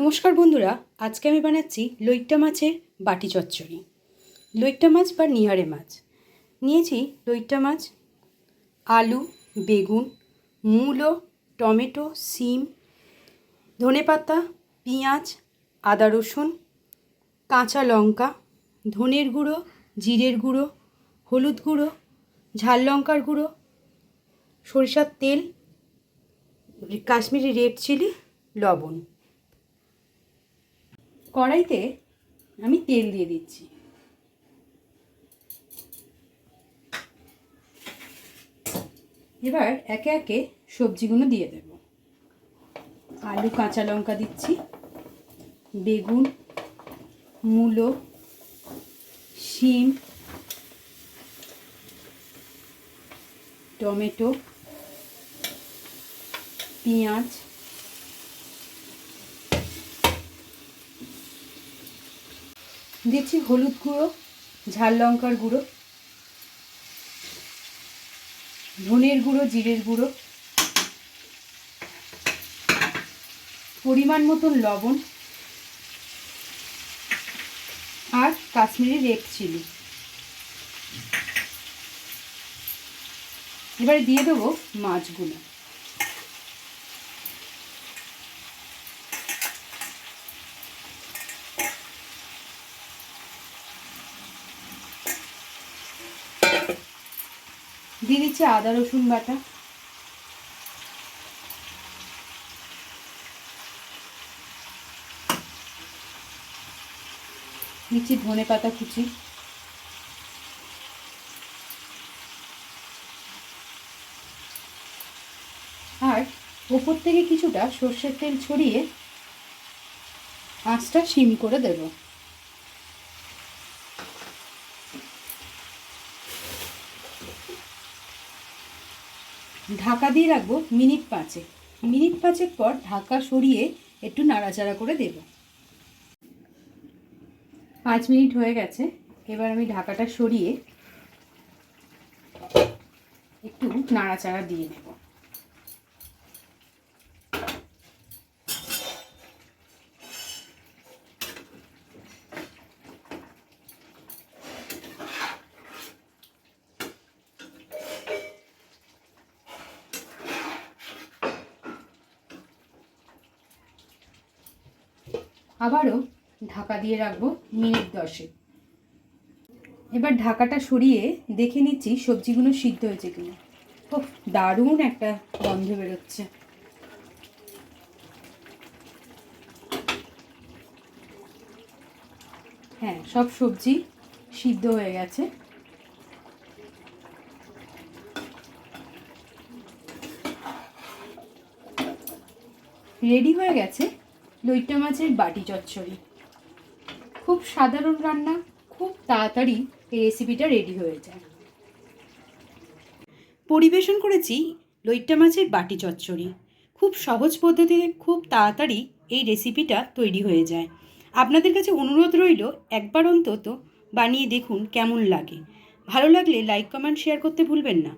নমস্কার বন্ধুরা, আজকে আমি বানাচ্ছি লইট্টা মাছের বাটি চচ্চড়ি। লইট্টা মাছ বা নিহারে মাছ। নিয়েছি লইট্টা মাছ, আলু, বেগুন, মূলো, টমেটো, সিম ধনেপাতা পেঁয়াজ, আদা রসুন, কাঁচা লঙ্কা, ধনের গুঁড়ো, জিরের গুঁড়ো, হলুদ গুঁড়ো, ঝাল লঙ্কার গুঁড়ো, সরিষার তেল, কাশ্মীরি রেড চিলি, লবণ। কড়াইতে আমি তেল দিয়ে দিচ্ছি। এবার একে একে সবজিগুলো দিয়ে দেব। আলু, কাঁচা লঙ্কা দিচ্ছি, বেগুন, মূলো, শিম, টমেটো, পেঁয়াজ দিচ্ছি হলুদ গুঁড়ো, ঝাল লঙ্কার গুঁড়ো, ধনের গুঁড়ো, জিরের গুঁড়ো, পরিমাণ মতন লবণ আর কাশ্মীরি রেড চিলি। এবারে দিয়ে দেবো মাছগুলো। দিয়ে দিচ্ছি আদা, রসুন বাটা। দিচ্ছি ধনে পাতা কুচি। আর ওপর থেকে কিছুটা সর্ষের তেল ছড়িয়ে আঁচটা সিম করে দেবো। ঢাকা দিয়ে রাখব মিনিট পাঁচে মিনিট পাঁচের পর ঢাকা সরিয়ে একটু নাড়াচাড়া করে দেব। পাঁচ মিনিট হয়ে গেছে, এবার আমি ঢাকাটা সরিয়ে একটু নাড়াচাড়া দিয়ে নেব। আবারও ঢাকা দিয়ে রাখব মিনিট দশে এবার ঢাকাটা সরিয়ে দেখে নিচ্ছি সবজিগুলো সিদ্ধ হয়েছে কিনা। খুব দারুণ একটা গন্ধ বেরোচ্ছে। হ্যাঁ সব সবজি সিদ্ধ হয়ে গেছে। রেডি হয়ে গেছে লইট্টা মাছের বাটি চচ্চড়ি। খুব সাধারণ রান্না, খুব তাড়াতাড়ি এই রেসিপিটা রেডি হয়ে যায়। পরিবেশন করেছি লইট্টা মাছের বাটি চচ্চড়ি। খুব সহজ পদ্ধতিতে খুব তাড়াতাড়ি এই রেসিপিটা তৈরি হয়ে যায়। আপনাদের কাছে অনুরোধ রইল, একবার অন্তত বানিয়ে দেখুন কেমন লাগে। ভালো লাগলে লাইক কমেন্ট শেয়ার করতে ভুলবেন না।